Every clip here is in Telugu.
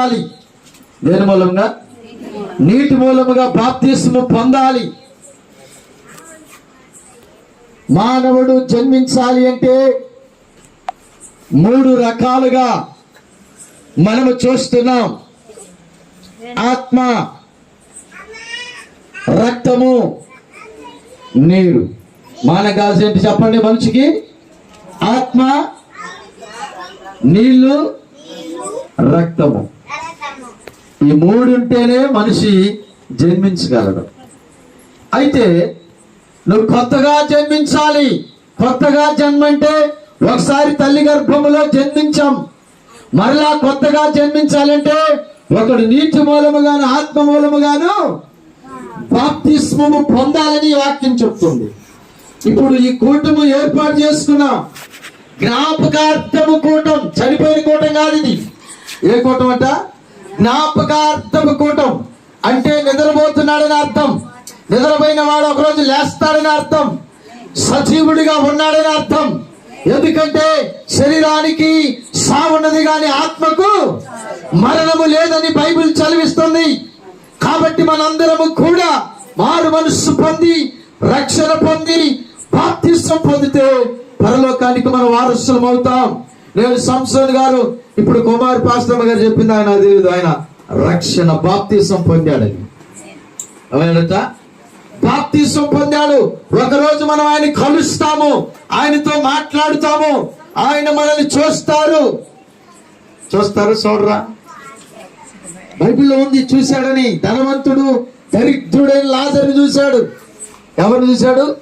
పొందాలి. దేని మూలంగా? నీటి మూలముగా బాప్తిస్ము పొందాలి. మానవుడు జన్మించాలి అంటే మూడు రకాలుగా మనము చూస్తున్నాం. ఆత్మ రక్తము నీరు. మానగాల్సి ఏంటి చెప్పండి మనిషికి? ఆత్మ నీళ్ళు రక్తము. ఈ మూడుంటేనే మనిషి జన్మించగలడు. అయితే నువ్వు కొత్తగా జన్మించాలి. కొత్తగా జన్మంటే ఒకసారి తల్లి గర్భములో జన్మించాం. మరలా కొత్తగా జన్మించాలంటే ఒకడు నీటి మూలముగాను ఆత్మ మూలముగాను బాప్తిస్మము పొందాలని వాక్యం చెప్తుంది. ఇప్పుడు ఈ కూటము ఏర్పాటు చేసుకున్నాం జ్ఞాపకార్థము కూటం చనిపోయిన కూటం కాదు ఇది. ఏ కూటం అంట? జ్ఞాపకార్థము కూటం. అంటే నిద్రపోతున్నాడని అర్థం. నిద్రపోయిన వాడు ఒకరోజు లేస్తాడని అర్థం. సజీవుడిగా ఉన్నాడని అర్థం. ఎందుకంటే శరీరానికి సావున్నది కానీ ఆత్మకు మరణము లేదని బైబిల్ చదివిస్తుంది. కాబట్టి మనందరము కూడా మారు మనస్సు పొంది రక్షణ పొంది బాప్తిస్వం పొందితే పరలోకానికి మనం వారసులం అవుతాం నేను సంసోన్ గారు. ఇప్పుడు కుమార్ పాస్తమ్మ గారు చెప్పింది ఆయన అది ఆయన రక్షణ బాప్తీసం పొందాడని అవునట బాప్తీసం పొందాడు. ఒకరోజు మనం ఆయన కలుస్తాము. ఆయనతో మాట్లాడుతాము. ఆయన మనల్ని చూస్తారు. చూస్తారు చూడరా? బైబిల్లో ఉంది చూశాడని ధనవంతుడు దరిద్రుడైన లాజర్ని చూశాడు. ఎవరు చూశాడు?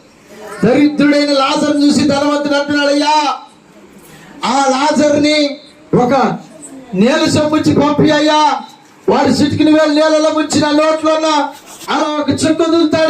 దరిద్రుడైన లాజర్ని చూసి ధనవంతుడు ఆ లాజర్ని ఒక నేల సంబంధించి పంపి అయ్యా. వాడు సిటికిన వేలు నీళ్ళలో ముంచిన లోట్లోన అలా ఒక చెక్కు దుంతాడు